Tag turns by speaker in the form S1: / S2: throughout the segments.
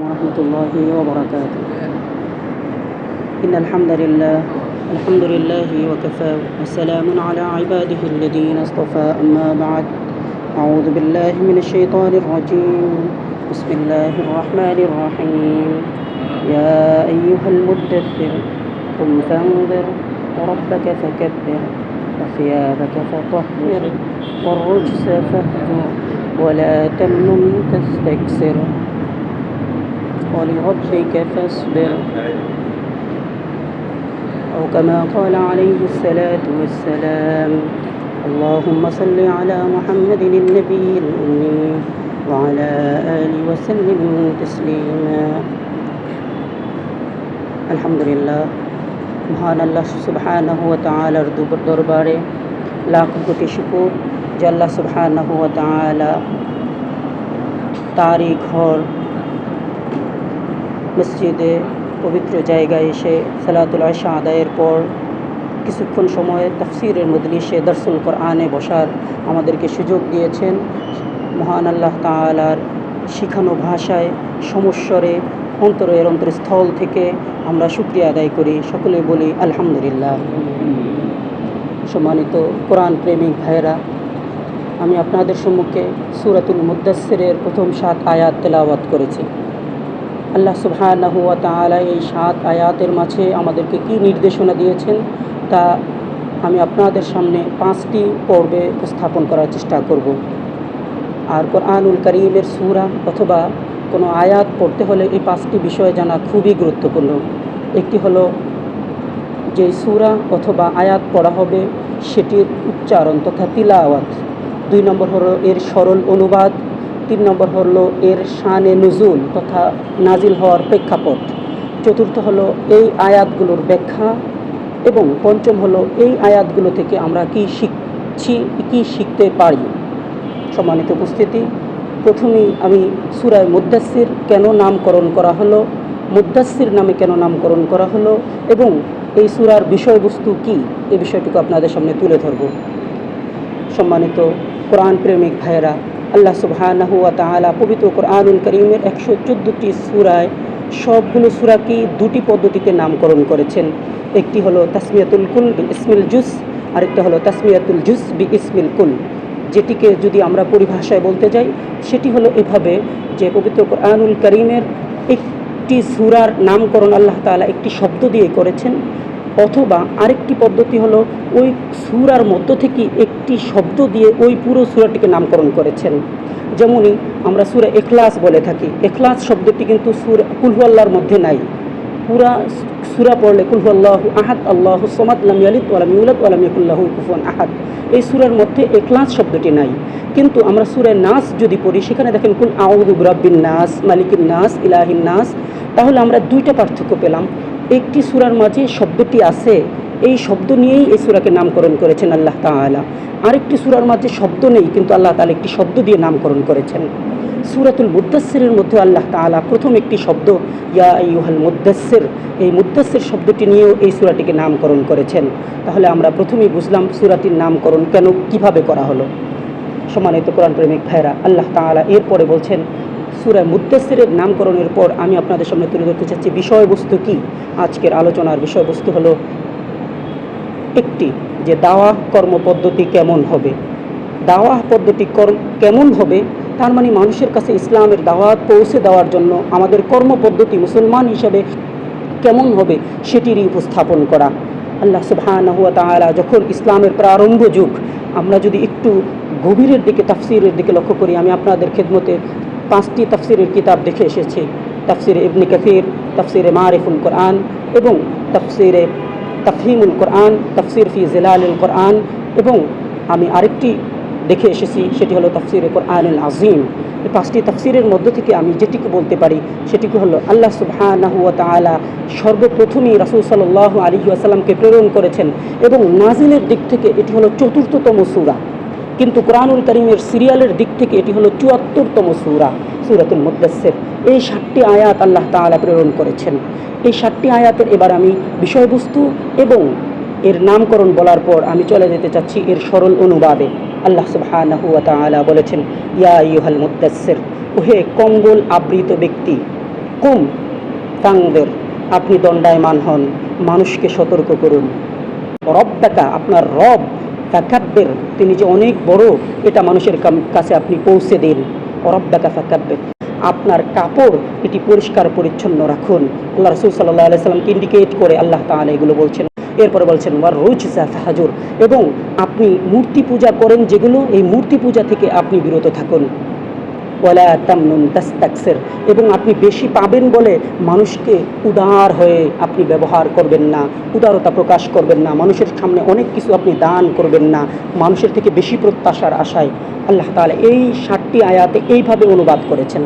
S1: ورحمة الله وبركاته. إن الحمد لله الحمد لله وكفى وسلام على عباده الذين اصطفى. أما بعد أعوذ بالله من الشيطان الرجيم. بسم الله الرحمن الرحيم. يا أيها المدثر قم فانظر وربك فكبر وثيابك فطهر والرجس فاهجر ولا تمنن تستكثر. ولربك فاصبر أو كما قال عليه الصلاة والسلام اللهم صل على محمد النبي الأمي وعلى آله وسلم تسليما আলহামদুলিল্লাহ মহান আল্লাহ সুবহানাহ ওয়া তাআলার দুব- দরবারে লাখ কোটি শুকুর যে আল্লাহ সুবহানাহ ওয়া তাআলা তারই ঘর মসজিদে পবিত্র জায়গায় এসে সালাতুল আশা আদায়ের পর কিছুক্ষণ সময় তফসিরের মজলিসে দর্শন কোরআনে বসার আমাদেরকে সুযোগ দিয়েছেন। মহান আল্লাহ তাআলার শিখানো ভাষায় সমস্বরে অন্তরের অন্তরস্থল থেকে আমরা শুক্রিয়া আদায় করি। সকলে বলি আলহামদুলিল্লাহ। সম্মানিত কোরআন প্রেমিক ভাইয়েরা, আমি আপনাদের সম্মুখে সুরাতুল মুদাসিরের প্রথম সাত আয়াত তেলাওয়াত করেছি। আল্লাহ সুবহানাহু ওয়া তাআলা এই সাত আয়াতের মাঝে আমাদেরকে কি নির্দেশনা দিয়েছেন তা আমি আপনাদের সামনে পাঁচটি পর্বে উপস্থাপন করার চেষ্টা করব। আর কোরআনুল করিমের সুরা অথবা কোনো আয়াত পড়তে হলে এই পাঁচটি বিষয় জানা খুবই গুরুত্বপূর্ণ। একটি হলো যে সুরা অথবা আয়াত পড়া হবে সেটির উচ্চারণ তথা তিলাওয়াত। দুই নম্বর হলো এর সরল অনুবাদ তিন নম্বর হলো এর শানে নজুল তথা নাজিল হওয়ার প্রেক্ষাপট। চতুর্থ হলো এই আয়াতগুলোর ব্যাখ্যা এবং পঞ্চম হলো এই আয়াতগুলো থেকে আমরা কি শিখছি, কি শিখতে পারি? সম্মানিত উপস্থিতি, প্রথমেই আমি সুরায় মুদাসির কেন নামকরণ করা হলো মুদাসির নামে কেন নামকরণ করা হলো এবং এই সুরার বিষয়বস্তু কি? এই বিষয়টুকু আপনাদের সামনে তুলে ধরব। সম্মানিত কোরআন প্রেমিক ভাইয়েরা আল্লাহ তাআলা পবিত্র কোরআনুল করিমের একশো চোদ্দোটি সুরায় সবগুলো সুরাকেই দুটি পদ্ধতিতে নামকরণ করেছেন। একটি হলো তাসমিয়াতুল কুল বি ইসমিল জুস, আরেকটা হলো তাসমিয়াতুল জুস বি ইসমিল কুল। যেটিকে যদি আমরা পরিভাষায় বলতে যাই, সেটি হলো এভাবে যে পবিত্র কোরআনুল করিমের একটি সুরার নামকরণ আল্লাহ তাআলা একটি শব্দ দিয়ে করেছেন। অথবা আরেকটি পদ্ধতি হলো ওই সুরার মধ্য থেকে একটি শব্দ দিয়ে ওই পুরো সুরাটিকে নামকরণ করেছেন। যেমনই আমরা সুরা এখলাস বলে থাকি। এখলাস শব্দটি কিন্তু সুর কুলহু আল্লাহর মধ্যে নাই। পুরা সুরা পড়লে কুলহু আল্লাহ আহাদ, আল্লাহ সোমাদ, লাম ইয়ালিদ ওয়ালাম ইউলাদ ওয়ালাম ইয়াকুল্লাহু কুফুয়ান আহাদ। এই সুরার মধ্যে এখলাস শব্দটি নাই। কিন্তু আমরা সুরে নাস যদি পড়ি, সেখানে দেখেন কুল আউযু বিরাব্বিন নাস, মালিকিন নাস, ইলাহিন নাস, তাহলে আমরা দুইটা পার্থক্য পেলাম। একটি সুরার মাঝে শব্দটি আছে। এই শব্দ নিয়েই এই সুরাকে নামকরণ করেছেন আল্লাহ তাআলা। আরেকটি সুরার মাঝে শব্দ নেই, কিন্তু আল্লাহ তাআলা একটি শব্দ দিয়ে নামকরণ করেছেন। সুরাতুল মুদাসসিরের মধ্যে আল্লাহ তাআলা প্রথম একটি শব্দ, ইয়া আইয়ুহাল মুদাসসির, এই মুদাসসির শব্দটি নিয়েও এই সুরাটিকে নামকরণ করেছেন। তাহলে আমরা প্রথমেই বুঝলাম সুরাটির নামকরণ কেন, কীভাবে করা হলো। সম্মানিত কোরআন প্রেমিক ভাইরা আল্লাহ তাআলা এরপরে বলছেন সুরা মুদ্দাসিরের নামকরণের পর আমি আপনাদের সামনে তুলে ধরতে চাচ্ছি বিষয়বস্তু কি? আজকের আলোচনার বিষয়বস্তু হলো একটি, যে দাওয়া কর্মপদ্ধতি কেমন হবে? দাওয়া পদ্ধতি কেমন হবে? তার মানে মানুষের কাছে ইসলামের দাওয়াত পৌঁছে দেওয়ার জন্য আমাদের কর্মপদ্ধতি মুসলমান হিসেবে কেমন হবে সেটিরই উপস্থাপন করা। আল্লাহ সুবহানাহু ওয়া তাআলা যখন ইসলামের প্রারম্ভ যুগ, আমরা যদি একটু গভীরের দিকে, তাফসিরের দিকে লক্ষ্য করি, আমি আপনাদের খেদমতে পাঁচটি তাফসিরের কিতাব দেখে এসেছি। তাফসিরে ইবনে কাসির, তাফসিরে মারিফুল কোরআন এবং তাফসিরে তাফহিমুল কোরআন, তাফসির ফি জিলালুল কোরআন এবং আমি আরেকটি দেখে এসেছি, সেটি হলো তাফসিরে কোরআনুল আজিম এই পাঁচটি তাফসিরের মধ্য থেকে আমি যেটিকে বলতে পারি, সেটিকে হলো আল্লাহ সুবহানাহু ওয়া সর্বপ্রথমই রাসূল সাল্লাল্লাহু আলাইহি ওয়াসাল্লামকে প্রেরণ করেছেন এবং নাজিলের দিক থেকে এটি হলো চতুর্থতম সূরা। কিন্তু কোরআনুল করিমের সিরিয়ালের দিক থেকে এটি হলো চুয়াত্তরতম সূরা, সূরাতুল মুদাসসির। এই সাতটি আয়াত আল্লাহ তাআলা প্রেরণ করেছেন। এই সাতটি আয়াতের এবার আমি বিষয়বস্তু এবং এর নামকরণ বলার পর আমি চলে যেতে চাচ্ছি এর সরল অনুবাদে। আল্লাহ তাআলা বলেছেন, ইয়া আইয়ুহাল মুদাসসির, ওহে কম্বল আবৃত ব্যক্তি, কুম, তাংদের, আপনি দণ্ডায়মান হন, মানুষকে সতর্ক করুন। রব্বাকা, আপনার রব ফাকাব্বের। তিনি যে অনেক বড়, এটা মানুষের কাছে আপনি পৌঁছে দিন। অরব্যাকা ফাকাব্বের। আপনার কাপড় এটি পরিষ্কার পরিচ্ছন্ন রাখুন। আল্লাহ রসুল সাল্লাহ আলাইসাল্লামকে ইন্ডিকেট করে আল্লাহ তাআলা এগুলো বলছেন। এরপরে বলছেন ওয়ার রোজ হাজুর এবং আপনি মূর্তি পূজা করেন যেগুলো, এই মূর্তি পূজা থেকে আপনি বিরত থাকুন। এবং আপনি বেশি পাবেন বলে মানুষকে উদার হয়ে আপনি ব্যবহার করবেন না, উদারতা প্রকাশ করবেন না, মানুষের সামনে অনেক কিছু আপনি দান করবেন না, মানুষের থেকে বেশি প্রত্যাশার আশায়। আল্লাহ তাআলা এই ষাটটি আয়াতে এইভাবে অনুবাদ করেছেন।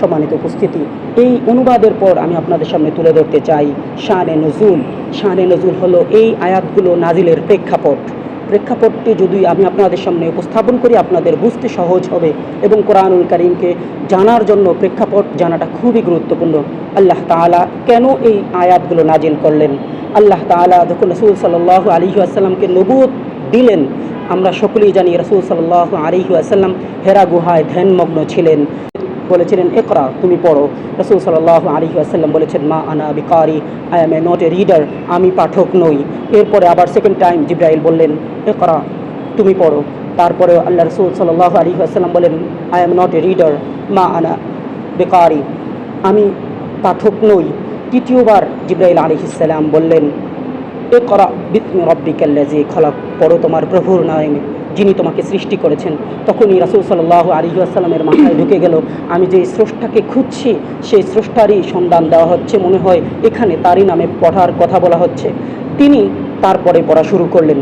S1: সম্মানিত উপস্থিতি, এই অনুবাদের পর আমি আপনাদের সামনে তুলে ধরতে চাই, শানে নজুল। শানে নজুল হলো এই আয়াতগুলো নাজিলের প্রেক্ষাপট। প্রেক্ষাপটটি যদি আমি আপনাদের সামনে উপস্থাপন করি, আপনাদের বুঝতে সহজ হবে এবং কোরআনুল করিমকে জানার জন্য প্রেক্ষাপট জানাটা খুবই গুরুত্বপূর্ণ। আল্লাহ তাআলা কেন এই আয়াতগুলো নাজিল করলেন? আল্লাহ তাআলা যখন রসুল সাল্লাহ আলী আসাল্লামকে নবুত দিলেন, আমরা সকলেই জানি রসুল সাল্লাহ আলী আসাল্লাম হেরা গুহায় ধ্যানমগ্ন ছিলেন। বলেছিলেন একরা তুমি পড়ো। রসুল সাল্লাহ আলী আসাল্লাম বলেছেন, মা আনা বিকারি I am a not a reader আমি পাঠক নই। এরপরে আবার সেকেন্ড টাইম জিব্রাইল বললেন একরা তুমি পড়ো। তারপরে আল্লাহ রসুল সাল্লাহ আলী আসাল্লাম বলেন I am not a reader মা আনা বেকারি, আমি পাঠক নই। তৃতীয়বার জিব্রাইল আলী ইসাল্লাম বললেন এ করা বিস্মি রব্বিকাল্লাজি খলাক। পড়ো তোমার প্রভুর নামে। যিনি তোমাকে সৃষ্টি করেছেন, তখনই রাসুল সাল্লাহ আলী আসসালামের মাথায় ঢুকে গেল, আমি যে স্রষ্টাকে খুঁজছি, সেই স্রষ্টারই সন্ধান দেওয়া হচ্ছে, মনে হয় এখানে তারই নামে পড়ার কথা বলা হচ্ছে। তিনি তারপরে পড়া শুরু করলেন।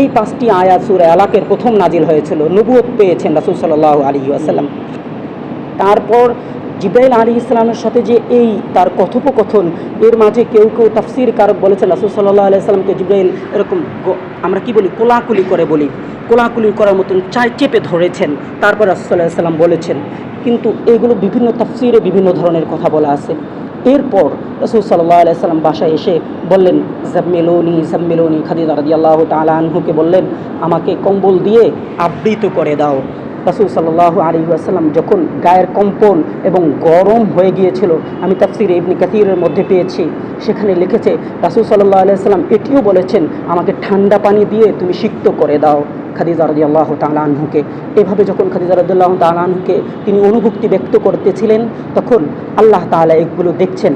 S1: এই পাঁচটি আয়াত সুরে আলাকের প্রথম নাজিল হয়েছিল নবুয়ত পেয়েছেন রাসুল সাল্লাহ আলী তারপর জিব্রাইল আলী ইসলামের সাথে যে এই তার কথোপকথন, এর মাঝে কেউ কেউ তাফসির কারক বলেছেন, রাসুল সাল্লাহ আলাইসাল্লামকে জিব্রাইল এরকম আমরা কি বলি, কোলাকুলি করে বলি। কোলাকুলি করার মতন চাই চেপে ধরেছেন। তারপর রাসুল্লাহ সাল্লাহ সাল্লাম বলেছেন, কিন্তু এগুলো বিভিন্ন তাফসিরে বিভিন্ন ধরনের কথা বলা আছে। এরপর রসুল সাল্লাহ আলাইসাল্লাম বাসায় এসে বললেন, জাম্মেলোনি জাম্মেলোনি। খাদিদা রাদি আল্লাহ তালা আনহুকে বললেন, আমাকে কম্বল দিয়ে আবৃত করে দাও। রাসুল সাল্লাহ আলী আসাল্লাম যখন গায়ের কম্পন এবং গরম হয়ে গিয়েছিল, আমি তাফসির ইবনি কাতিরের মধ্যে পেয়েছি, সেখানে লিখেছে, রাসুল সাল্লাহ আলাইসাল্লাম এটিও বলেছেন, আমাকে ঠান্ডা পানি দিয়ে তুমি সিক্ত করে দাও। খাদিজা রদি আল্লাহ তালাহুকে এভাবে যখন খাদিজা রদুল্লাহ তালাহুকে তিনি অনুভূতি ব্যক্ত করতেছিলেন, তখন আল্লাহ তাআলা এগুলো দেখছেন।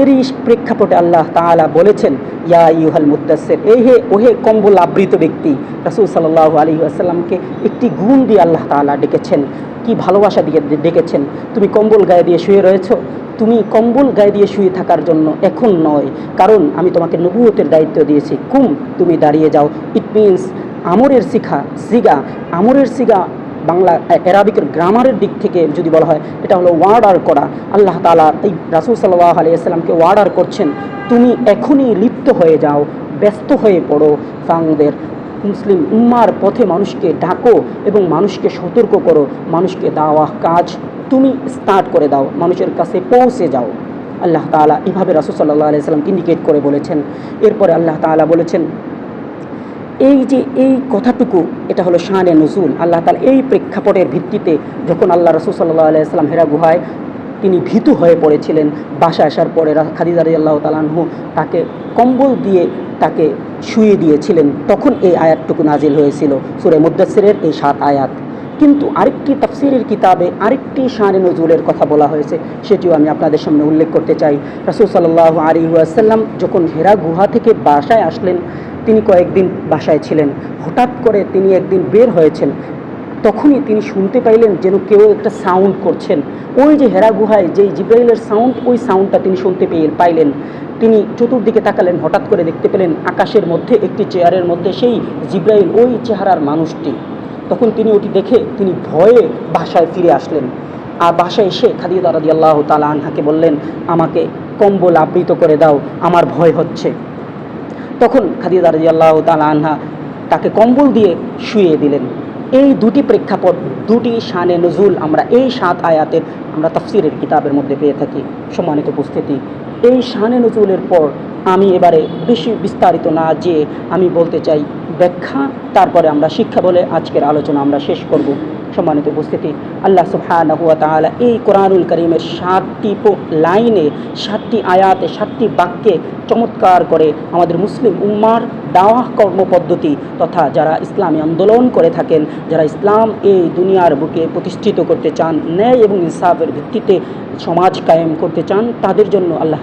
S1: এরই প্রেক্ষাপটে আল্লাহ তাআলা বলেছেন, ইয়া ইউহাল মুদাসের এই হে, ওহে কম্বল আবৃত ব্যক্তি রাসুল সাল্লাহ আলী আসাল্লামকে একটি গুণ দিয়ে আল্লাহ তাআলা ডেকেছেন। কি ভালোবাসা দিয়ে ডেকেছেন? তুমি কম্বল গায়ে দিয়ে শুয়ে রয়েছো? তুমি কম্বল গায়ে দিয়ে শুয়ে থাকার জন্য এখন নয়, কারণ আমি তোমাকে নবুয়তের দায়িত্ব দিয়েছি। কুম, তুমি দাঁড়িয়ে যাও। ইট মিনস, আমরের শিখা, সিগা, আমরের সিগা বাংলা অ্যারাবিকের গ্রামারের দিক থেকে যদি বলা হয়, এটা হলো ওয়ার্ডার করা। আল্লাহ তালা এই রাসুল সাল্লাহ আলিয়াল্লামকে ওয়ার্ডার করছেন, তুমি এখনই লিপ্ত হয়ে যাও, ব্যস্ত হয়ে পড়ো। ফাংদের মুসলিম উম্মার পথে মানুষকে ডাকো এবং মানুষকে সতর্ক করো, মানুষকে দাওয়া কাজ তুমি স্টার্ট করে দাও, মানুষের কাছে পৌঁছে যাও। আল্লাহ তালা এভাবে রাসুল সাল্লাহ আলিয়াল্লামকে ইন্ডিকেট করে বলেছেন। এরপরে আল্লাহ তালা বলেছেন এই যে এই কথাটুকু, এটা হলো শানে নজুল। আল্লাহ তালা এই প্রেক্ষাপটের ভিত্তিতে যখন আল্লাহ রসুল সাল্লাহ আলাইসাল্লাম হেরা গুহায় তিনি ভীতু হয়ে পড়েছিলেন বাসা আসার পরে খাদিজা আল্লাহ তালাহু তাকে কম্বল দিয়ে তাকে শুয়ে দিয়েছিলেন। তখন এই আয়াতটুকু নাজিল হয়েছিল, সুরে মুদাসিরের এই সাত আয়াত। কিন্তু আরেকটি তাফসিরের কিতাবে আরেকটি শানে নজুলের কথা বলা হয়েছে, সেটিও আমি আপনাদের সামনে উল্লেখ করতে চাই। রাসুল সাল্লাহ আলী আসাল্লাম যখন হেরা গুহা থেকে বাসায় আসলেন তিনি কয়েকদিন বাসায় ছিলেন। হঠাৎ করে তিনি একদিন বের হয়েছেন। তখনই তিনি শুনতে পাইলেন যেন কেউ একটা সাউন্ড করছেন। ওই যে হেরা গুহায় যেই জিব্রাইলের সাউন্ড ওই সাউন্ডটা তিনি শুনতে পেয়ে পাইলেন। তিনি চতুর্দিকে তাকালেন, হঠাৎ করে দেখতে পেলেন আকাশের মধ্যে একটি চেয়ারের মধ্যে সেই জিব্রাইল, ওই চেহারার মানুষটি। তখন তিনি ওটি দেখে তিনি ভয়ে বাসায় ফিরে আসলেন। আর বাসায় এসে খাদিদা রাদি আল্লাহ তালা আনহাকে বললেন, আমাকে কম্বল আবৃত করে দাও, আমার ভয় হচ্ছে। তখন খাদিজা রাজি আল্লাহ তালা আনহা তাকে কম্বল দিয়ে শুয়ে দিলেন। এই দুটি প্রেক্ষাপট, দুটি শানে নজুল আমরা এই সাত আয়াতের আমরা তফসিরের কিতাবের মধ্যে পেয়ে থাকি। সম্মানিত উপস্থিতি, এই শানে নজুলের পর আমি এবারে বেশি বিস্তারিত না যে আমি বলতে চাই ব্যাখ্যা, তারপরে আমরা শিক্ষা বলে আজকের আলোচনা আমরা শেষ করব। সম্মানিত উপস্থিতি। আল্লাহ তাআলা এই কোরআনুল করিমের সাতটি লাইনে, সাতটি আয়াতে, সাতটি বাক্যে চমৎকার করে আমাদের মুসলিম উম্মার দাওয়াহ কর্মপদ্ধতি তথা যারা ইসলামী আন্দোলন করে থাকেন, যারা ইসলাম এই দুনিয়ার বুকে প্রতিষ্ঠিত করতে চান, ন্যায় এবং ইনসাফের ভিত্তিতে সমাজ কায়েম করতে চান, তাদের জন্য আল্লাহ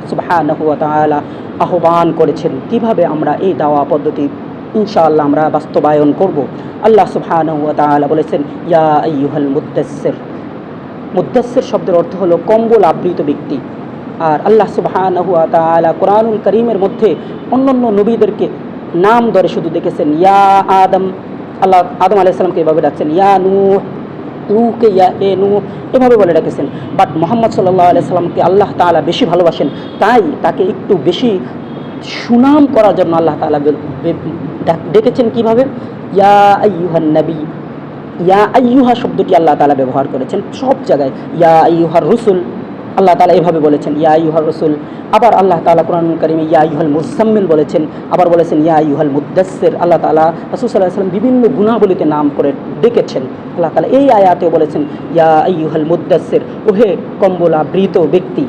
S1: ওয়া আহ্বান করেছেন। কীভাবে আমরা এই দাওয়া পদ্ধতি ইনশাআল্লাহ আমরা বাস্তবায়ন করব। আল্লাহ ওয়া বলেছেন, ইয়া শব্দের অর্থ হলো কম্বল আবৃত ব্যক্তি। আর আল্লাহ সুবহানাহু ওয়া তাআলা কোরআনুল করিমের মধ্যে অন্যান্য নবীদেরকে নাম ধরে শুধু দেখেছেন, ইয়া আদম। আল্লাহ আদম আলাইহিস সালামকে এভাবে ডাকছেন, ইয়া নূহ। নূহকে ইয়া, এ নু এভাবে বলে ডাকেছেন। বাট মোহাম্মদ সাল্লাহ আলাই সাল্লামকে আল্লাহ তাআলা বেশি ভালোবাসেন, তাই তাকে একটু বেশি সুনাম করার জন্য আল্লাহ ডাক- ডেকেছেন কীভাবে? ইয়া আইয়ুহান নবী, ইয়া আইয়ুহা শব্দটি আল্লাহ তালা ব্যবহার করেছেন সব জায়গায়। ইয়া আইয়ুহার রসুল, আল্লাহ তাআলা এভাবে বলেছেন, ইয়া আইয়ুহার রসুল। আবার আল্লাহ তাআলা কোরআন কারিমে ইয়া আইয়ুহাল মুজাম্মিল বলেছেন, আবার বলেছেন, ইয়া আইয়ুহাল মুদ্দাসসির আল্লাহ তালা রাসূল সাল্লাল্লাহু আলাইহি ওয়াসাল্লাম বিভিন্ন গুণাবলীতে নাম করে ডেকেছেন। আল্লাহ তালা এই আয়াতেও বলেছেন, ইয়া আইয়ুহাল মুদ্দাসসির ওহে কম্বলাবৃত ব্যক্তি,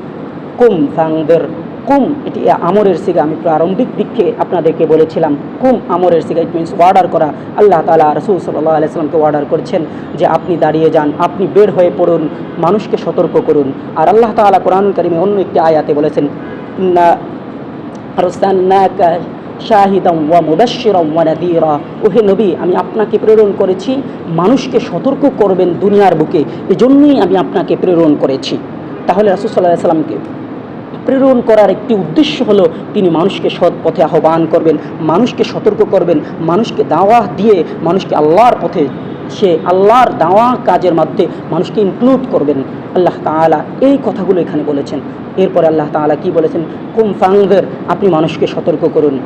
S1: কুম ফাংদের। কুম, এটি আমরের সিগা। আমি প্রারম্ভিক দিককে আপনাদেরকে বলেছিলাম, কুম আমরের সিগা ইট মিনস অর্ডার করা। আল্লাহ তালা রসুল সাল্লাহ আলাইসালামকে অর্ডার করেছেন যে আপনি দাঁড়িয়ে যান, আপনি বের হয়ে পড়ুন, মানুষকে সতর্ক করুন। আর আল্লাহ তালা কোরআন কারিমে অন্য একটি আয়াতে বলেছেন শাহিদাম ওয়া ওয়া ওহে নবী, আমি আপনাকে প্রেরণ করেছি, মানুষকে সতর্ক করবেন দুনিয়ার বুকে। এজন্যই আমি আপনাকে প্রেরণ করেছি। তাহলে রাসূল আলাইহি সাল্লামকে প্রেরণ করার একটি উদ্দেশ্য হলো তিনি মানুষকে সৎ পথে আহ্বান করবেন, মানুষকে সতর্ক করবেন, মানুষকে দাওয়া দিয়ে মানুষকে আল্লাহর পথে, সে আল্লাহর দাওয়া কাজের মধ্যে মানুষকে ইনক্লুড করবেন। আল্লাহ তালা এই কথাগুলো এখানে বলেছেন। এরপরে আল্লাহ তালা কি বলেছেন? কুম ফাঙ্গের আপনি মানুষকে সতর্ক করুন।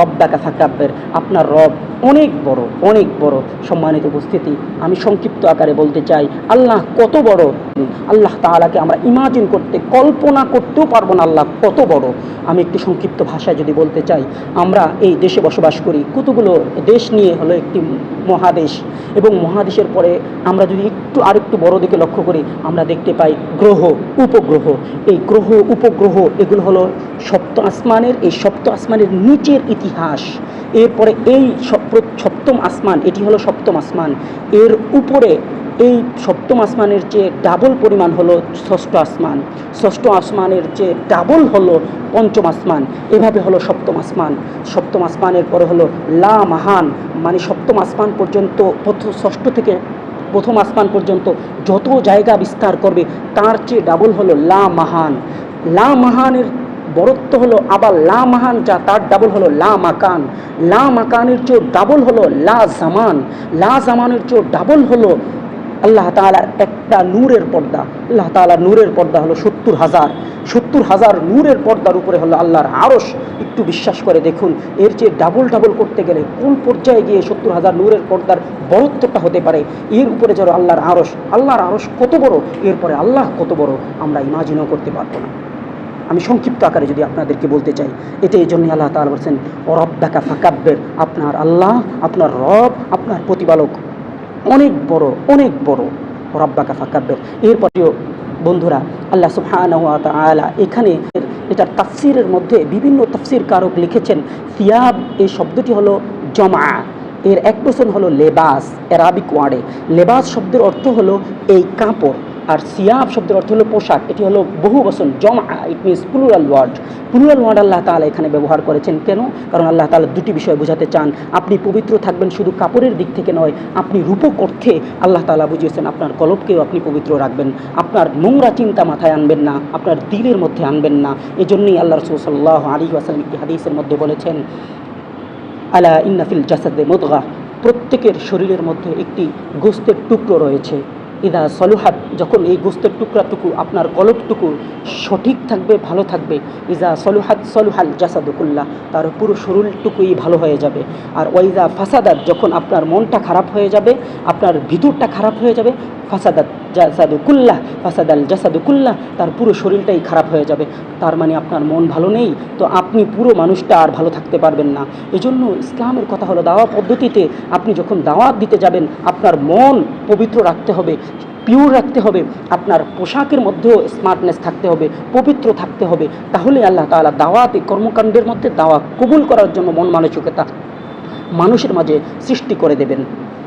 S1: রব্বাকা ফাকাব্বের, আপনার রব অনেক বড় অনেক বড়। সম্মানিত উপস্থিতি, আমি সংক্ষিপ্ত আকারে বলতে চাই, আল্লাহ কত বড়? আল্লাহ তাহলে আমরা ইমাজিন করতে, কল্পনা করতেও পারব না আল্লাহ কত বড়। আমি একটি সংক্ষিপ্ত ভাষায় যদি বলতে চাই, আমরা এই দেশে বসবাস করি, কতগুলো দেশ নিয়ে হলো একটি মহাদেশ। এবং মহাদেশের পরে আমরা যদি একটু আরেকটু বড় দিকে লক্ষ্য করি, আমরা দেখতে পাই গ্রহ, উপগ্রহ। এই গ্রহ, উপগ্রহ, এগুলো হলো সপ্ত আসমানের, এই সপ্ত আসমানের নিচের ইতিহাস। এরপরে এই সপ- সপ্তম আসমান, এটি হলো সপ্তম আসমান। এর উপরে এই সপ্তম আসমানের চেয়ে ডাবল পরিমাণ হলো ষষ্ঠ আসমান। ষষ্ঠ আসমানের চেয়ে ডাবল হলো পঞ্চম আসমান। এভাবে হলো সপ্তম আসমান। সপ্তম আসমানের পরে হলো লা মাহান মানে সপ্তম আসমান পর্যন্ত ষষ্ঠ থেকে প্রথম আসমান পর্যন্ত যত জায়গা বিস্তার করবে, তার চেয়ে ডাবল হলো লা মাহান। লা মাহানের বরত্ব হলো আবার লা মাহান, যা তার ডাবল হলো লা মাকান। লা মাকানের চেয়েও ডাবল হলো লা জামান। লা জামানের চেয়েও ডাবল হলো আল্লাহ তাআলার একটা নূরের পর্দা। আল্লাহ তাআলার নূরের পর্দা হলো সত্তর হাজার। সত্তর হাজার নূরের পর্দার উপরে হলো আল্লাহর আরশ। একটু বিশ্বাস করে দেখুন, এর চেয়ে ডাবল ডাবল করতে গেলে কোন পর্যায়ে গিয়ে সত্তর হাজার নূরের পর্দার বরত্বটা হতে পারে? এর উপরে যারা আল্লাহর আরশ আল্লাহর আরশ কত বড়, এরপরে আল্লাহ কত বড়, আমরা ইমাজিনও করতে পারব না। আমি সংক্ষিপ্ত আকারে যদি আপনাদেরকে বলতে চাই এটা এই জন্যই আল্লাহ তাআলা বলছেন, ও রব্বাকা ফাকাব্বের আপনার আল্লাহ, আপনার রব, আপনার প্রতিপালক। অনেক বড় অনেক বড়। রব্বাকা ফাকাব্বের। এরপরেও বন্ধুরা, আল্লাহ সুবহানাহু ওয়া তাআলা এখানে এটা তাফসিরের মধ্যে বিভিন্ন তাফসির কারক লিখেছেন। সিয়াব, এই শব্দটি হলো জমা এর এক প্রশ্ন হলো লেবাস, অ্যারাবিক ওয়ার্ডে। লেবাস শব্দের অর্থ হলো এই কাপড়। আর সিয়াব শব্দের অর্থ হলো পোশাক, এটি হলো বহু বসন জমা it means plural word plural word Allah তাআলা এখানে ব্যবহার করেছেন। কেন? কারণ আল্লাহ তালা দুটি বিষয় বোঝাতে চান। আপনি পবিত্র থাকবেন শুধু কাপড়ের দিক থেকে নয়, আপনি রূপক অর্থে আল্লাহ তাআলা বুঝিয়েছেন, আপনার কলবকেও আপনি পবিত্র রাখবেন। আপনার নোংরা চিন্তা মাথায় আনবেন না, আপনার দিলের মধ্যে আনবেন না। এজন্যই আল্লাহ রসুল সাল্লাহ আলী ওয়াসাল্লাম একটি হাদিসের মধ্যে বলেছেন, আলা ইন্নাফিল জাসাদে মুদগা প্রত্যেকের শরীরের মধ্যে একটি গোস্তের টুকরো রয়েছে। ইদা সলুহাত, যখন এই গোস্তের টুকরাটুকু আপনার কলকটুকু সঠিক থাকবে, ভালো থাকবে ইজা সলুহাত সলুহাল জাসাদুকুল্লাহ তার পুরো শরীরটুকুই ভালো হয়ে যাবে। আর ওয়াইজা ফাসাদাত, যখন আপনার মনটা খারাপ হয়ে যাবে, আপনার ভিতরটা খারাপ হয়ে যাবে, ফাসাদাত জাসাদুকুল্লাহ ফাসাদাল জাসাদুকুল্লাহ তার পুরো শরীরটাই খারাপ হয়ে যাবে। তার মানে আপনার মন ভালো নেই, তো আপনি পুরো মানুষটা আর ভালো থাকতে পারবেন না। এজন্য ইসলামের কথা হলো দাওয়া পদ্ধতিতে আপনি যখন দাওয়াত দিতে যাবেন, আপনার মন পবিত্র রাখতে হবে। পিওর রাখতে হবে, আপনার পোশাকের মধ্যেও স্মার্টনেস থাকতে হবে, পবিত্র থাকতে হবে। তাহলে আল্লাহ তালা দাওয়াতে কর্মকাণ্ডের মধ্যে দাওয়া কবুল করার জন্য মন মানসিকতা মানুষের মাঝে সৃষ্টি করে দেবেন।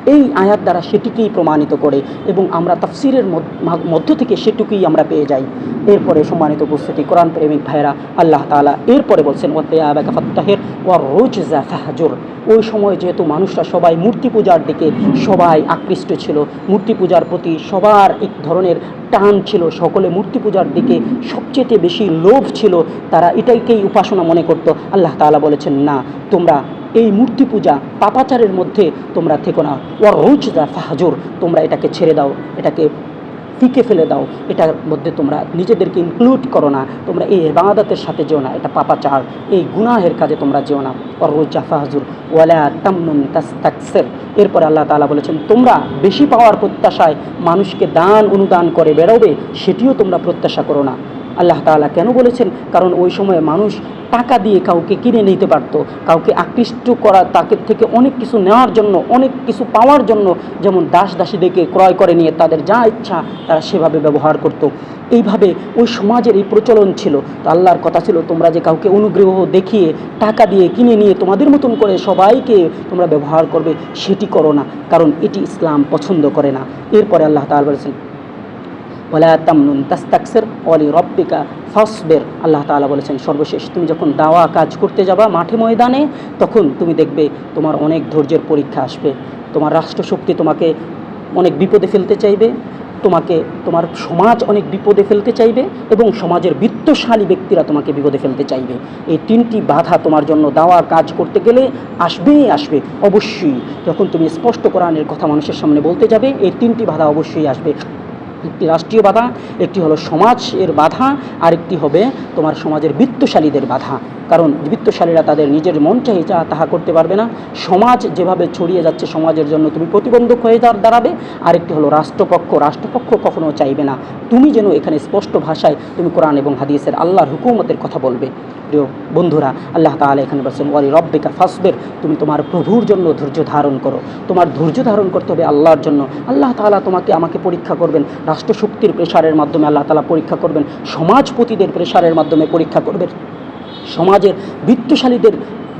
S1: এই আয়াত দ্বারা সেটিকেই প্রমাণিত করে এবং আমরা তাফসিরের মধ্য- থেকে সেটুকুই আমরা পেয়ে যাই। এরপরে সম্মানিত উপস্থিতি, কোরআন প্রেমিক ভাইরা আল্লাহ তাআলা এরপরে বলছেন, ওয়াত্তায়াবাকা ফাত্তাহির ওয়া রুজজা ফাহজুর। ওই সময় যেহেতু মানুষরা সবাই মূর্তি পূজার দিকে সবাই আকৃষ্ট ছিল, মূর্তি পূজার প্রতি সবার এক ধরনের টান ছিল, সকলে মূর্তি পূজার দিকে সবচেয়ে বেশি লোভ ছিল, তারা এটাইকেই উপাসনা মনে করত। আল্লাহ তালা বলেছেন, না, তোমরা এই মূর্তি পূজা পাপাচারের মধ্যে তোমরা থেকো না। ওর রুচদা ফাহাজুর, তোমরা এটাকে ছেড়ে দাও, এটাকে ফিকে ফেলে দাও, এটার মধ্যে তোমরা নিজেদেরকে ইনক্লুড করো না, তোমরা এই এবাদতের সাথে যেও না, এটা পাপাচার, এই গুনাহের কাজে তোমরা যেও না। ওর রুজা ফাহাজুর ওয়ালা তামনুন তাস্তাকসের। এরপরে আল্লাহ তালা বলেছেন, তোমরা বেশি পাওয়ার প্রত্যাশায় মানুষকে দান অনুদান করে বেরোবে সেটিও তোমরা প্রত্যাশা করো না। আল্লাহ তাআলা কেন বলেছেন? কারণ ওই সময় মানুষ টাকা দিয়ে কাউকে কিনে নিতে পারতো, কাউকে আকৃষ্ট করা, তাকে থেকে অনেক কিছু নেওয়ার জন্য, অনেক কিছু পাওয়ার জন্য যেমন দাস দাসীদেরকে ক্রয় করে নিয়ে তাদের যা ইচ্ছা তারা সেভাবে ব্যবহার করত। এইভাবে ওই সমাজের এই প্রচলন ছিল। তো আল্লাহর কথা ছিল, তোমরা যে কাউকে অনুগ্রহ দেখিয়ে টাকা দিয়ে কিনে নিয়ে তোমাদের মতন করে সবাইকে তোমরা ব্যবহার করবে, সেটি করো না, কারণ এটি ইসলাম পছন্দ করে না। এরপরে আল্লাহ তাআলা বলেছেন ওলা তামনুন, তাস্তাকসের অলি রব্বিকা ফসবের। আল্লাহ তাআলা বলেছেন, সর্বশেষ তুমি যখন দাওয়া কাজ করতে যাবা মাঠে ময়দানে, তখন তুমি দেখবে তোমার অনেক ধৈর্যের পরীক্ষা আসবে। তোমার রাষ্ট্রশক্তি তোমাকে অনেক বিপদে ফেলতে চাইবে, তোমাকে, তোমার সমাজ অনেক বিপদে ফেলতে চাইবে এবং সমাজের বিত্তশালী ব্যক্তিরা তোমাকে বিপদে ফেলতে চাইবে। এই তিনটি বাধা তোমার জন্য দাওয়া কাজ করতে গেলে আসবেই আসবে, অবশ্যই। যখন তুমি স্পষ্ট কোরআনের কথা মানুষের সামনে বলতে যাবে, এই তিনটি বাধা অবশ্যই আসবে। একটি রাষ্ট্রীয় বাধা, একটি হলো সমাজের বাধা, আরেকটি হবে তোমার সমাজের বিত্তশালীদের বাধা। কারণ বিত্তশালীরা তাদের নিজের মন চাই তাহা করতে পারবে না। সমাজ যেভাবে ছড়িয়ে যাচ্ছে সমাজের জন্য তুমি প্রতিবন্ধক হয়ে দাঁড় দাঁড়াবে। আরেকটি হলো রাষ্ট্রপক্ষ রাষ্ট্রপক্ষ কখনো চাইবে না। তুমি যেন এখানে স্পষ্ট ভাষায় তুমি কোরআন এবং হাদিসের আল্লাহর হুকুমতের কথা বলবে। প্রিয় বন্ধুরা, আল্লাহ তাআলা এখানে বলছেন, ওয়ালি রব্বিকা ফাসবের তুমি তোমার প্রভুর জন্য ধৈর্য ধারণ করো। তোমার ধৈর্য ধারণ করতে হবে আল্লাহর জন্য। আল্লাহ তাআলা তোমাকে, আমাকে পরীক্ষা করবেন। রাষ্ট্রশক্তির প্রেসারের মাধ্যমে আল্লাহ তাআলা পরীক্ষা করবেন, সমাজপতিদের প্রেসারের মাধ্যমে পরীক্ষা করবেন, সমাজের বিত্তশালীদের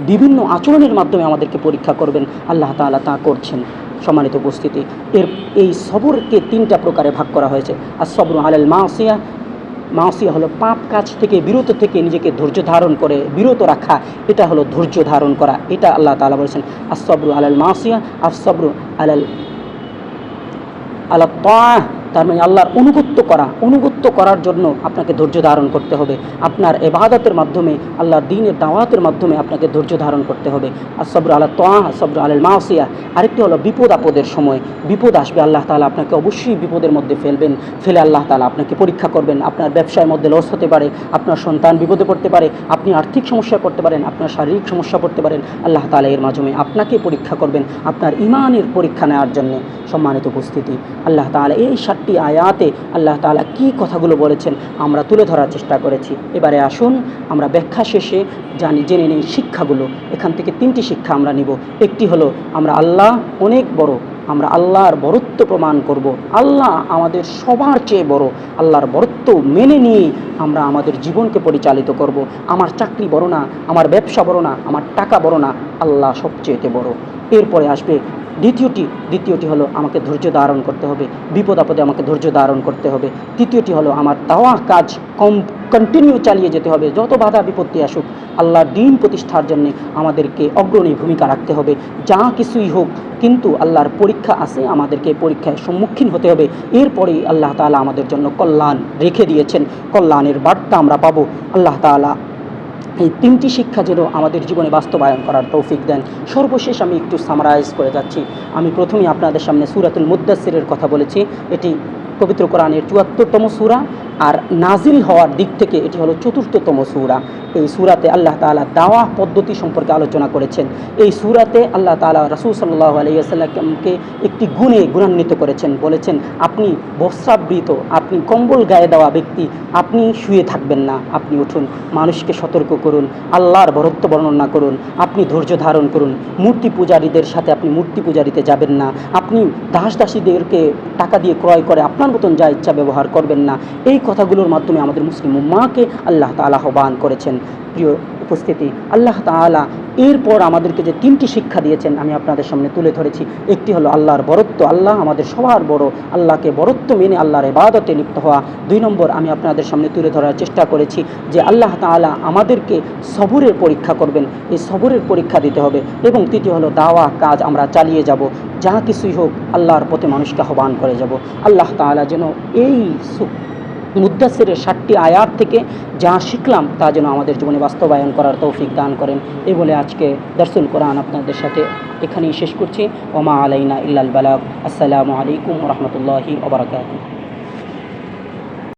S1: বিভিন্ন আচরণের মাধ্যমে আমাদেরকে পরীক্ষা করবেন, আল্লাহ তাআলা তা করছেন। সম্মানিত উপস্থিতি, এর এই সবরকে তিনটা প্রকারে ভাগ করা হয়েছে। আর সবর আলাল মাসিয়া মাসিয়া হলো পাপ কাজ থেকে, বিরত থেকে নিজেকে ধৈর্য ধারণ করে, বিরত রাখা, এটা হলো ধৈর্য ধারণ করা, এটা আল্লাহ তাআলা বলেছেন। আসবরু আলাল মাসিয়া আসবরু আলাল আল্লাহ তার মানে আল্লাহর অনুগত্য করা, অনুগত্য করার জন্য আপনাকে ধৈর্য ধারণ করতে হবে। আপনার এবাদতের মাধ্যমে, আল্লাহর দিনের দাওয়াতের মাধ্যমে আপনাকে ধৈর্য ধারণ করতে হবে। আর সবর আল্লাহ তোয়া সবর আল মাসিয়া। আরেকটি হলো বিপদ আপদের সময়। বিপদ আসবে, আল্লাহ তাআলা আপনাকে অবশ্যই বিপদের মধ্যে ফেলবেন। ফেলে আল্লাহ তাআলা আপনাকে পরীক্ষা করবেন। আপনার ব্যবসার মধ্যে লস হতে পারে, আপনার সন্তান বিপদে পড়তে পারে, আপনি আর্থিক সমস্যা করতে পারেন, আপনার শারীরিক সমস্যা পড়তে পারেন, আল্লাহ তাআলা এর মাধ্যমে আপনাকে পরীক্ষা করবেন। আপনার ইমানের পরীক্ষা নেওয়ার জন্য সম্মানিত উপস্থিতি। আল্লাহ তাআলা এই সাতটি আয়াতে আল্লাহ তাআলা কি কথাগুলো বলেছেন আমরা তুলে ধরার চেষ্টা করেছি। এবারে আসুন, আমরা ব্যাখ্যা শেষে জানি, জেনে নেই শিক্ষাগুলো। এখান থেকে তিনটি শিক্ষা আমরা নিব। একটি হলো, আমরা আল্লাহ অনেক বড়, আমরা আল্লাহর বরত্ব প্রমাণ করব। আল্লাহ আমাদের সবার চেয়ে বড়, আল্লাহর বরত্ব মেনে নিয়ে আমরা আমাদের জীবনকে পরিচালিত করব। আমার চাকরি বড় না, আমার ব্যবসা বড় না, আমার টাকা বড় না, আল্লাহ সবচেয়েতে বড়। এরপরে আসবে দ্বিতীয়টি দ্বিতীয়টি হলো আমাকে ধৈর্য ধারণ করতে হবে, বিপদ আপদে আমাকে ধৈর্য ধারণ করতে হবে। তৃতীয়টি হলো আমার দাওয়া কাজ কম কন্টিনিউ চালিয়ে যেতে হবে, যত বাধা বিপত্তি আসুক, আল্লাহর দিন প্রতিষ্ঠার জন্য আমাদেরকে অগ্রণী ভূমিকা রাখতে হবে, যা কিছুই হোক, কিন্তু আল্লাহর পরীক্ষা আছে, আমাদেরকে পরীক্ষায় সম্মুখীন হতে হবে। এরপরেই আল্লাহ তাআলা আমাদের জন্য কল্যাণ রেখে দিয়েছেন, কল্যাণের বার্তা আমরা পাবো। আল্লাহ তাআলা এই তিনটি শিক্ষা যেন আমাদের জীবনে বাস্তবায়ন করার তৌফিক দেন। সর্বশেষ আমি একটু সামারাইজ করে যাচ্ছি। আমি প্রথমেই আপনাদের সামনে সুরাতুল মুদাসিরের কথা বলেছি। এটি পবিত্র কোরআনের চুয়াত্তরতম সুরা। আর নাজিল হওয়ার দিক থেকে এটি হলো চতুর্থতম সুরা। এই সুরাতে আল্লাহ তাআলা দাওয়া পদ্ধতি সম্পর্কে আলোচনা করেছেন। এই সুরাতে আল্লাহ তালা রাসূল সাল্লাহ ওয়াসাল্লামকে একটি গুণে গুণান্বিত করেছেন। বলেছেন, আপনি বস্ত্রাবৃত, আপনি কম্বল গায়ে দেওয়া ব্যক্তি, আপনি শুয়ে থাকবেন না। আপনি উঠুন, মানুষকে সতর্ক করুন, আল্লাহর বরত্ব বর্ণনা করুন, আপনি ধৈর্য ধারণ করুন। মূর্তি পূজারীদের সাথে আপনি মূর্তি পূজারিতে যাবেন না। আপনি দাস দাসীদেরকে টাকা দিয়ে ক্রয় করে আপনার মতন যা ইচ্ছা ব্যবহার করবেন না। এই কথাগুলোর মাধ্যমে আমাদের মুসলিম উম্মাকে আল্লাহ তাআলা আহ্বান করেছেন। প্রিয় উপস্থিতি, আল্লাহ তাআলা এরপর আমাদেরকে যে তিনটি শিক্ষা দিয়েছেন, আমি আপনাদের সামনে তুলে ধরেছি। একটি হলো আল্লাহর বরত্ব, আল্লাহ আমাদের সবার বড়, আল্লাহকে বরত্ব মেনে আল্লাহর ইবাদতে লিপ্ত হওয়া। দুই নম্বর, আমি আপনাদের সামনে তুলে ধরার চেষ্টা করেছি যে আল্লাহ তাআলা আমাদেরকে সবরের পরীক্ষা করবেন, এই সবরের পরীক্ষা দিতে হবে। এবং তৃতীয় হলো দাওয়া, কাজ, আমরা চালিয়ে যাব। যা কিছুই হোক, আল্লাহর পথে মানুষকে আহ্বান করে যাব। আল্লাহ তাআলা যেন এই মুদাসিরের ষাটটি আয়াত থেকে যা শিখলাম, তা যেন আমাদের জীবনে বাস্তবায়ন করার তৌফিক দান করেন। এই বলে আজকে দর্শন কোরআন আপনাদের সাথে এখানেই শেষ করছি। ওমা আলাইনা ইল্লাল বালাক আসসালামু আলাইকুম রহমতুল্লাহি ওবরাকাতুহ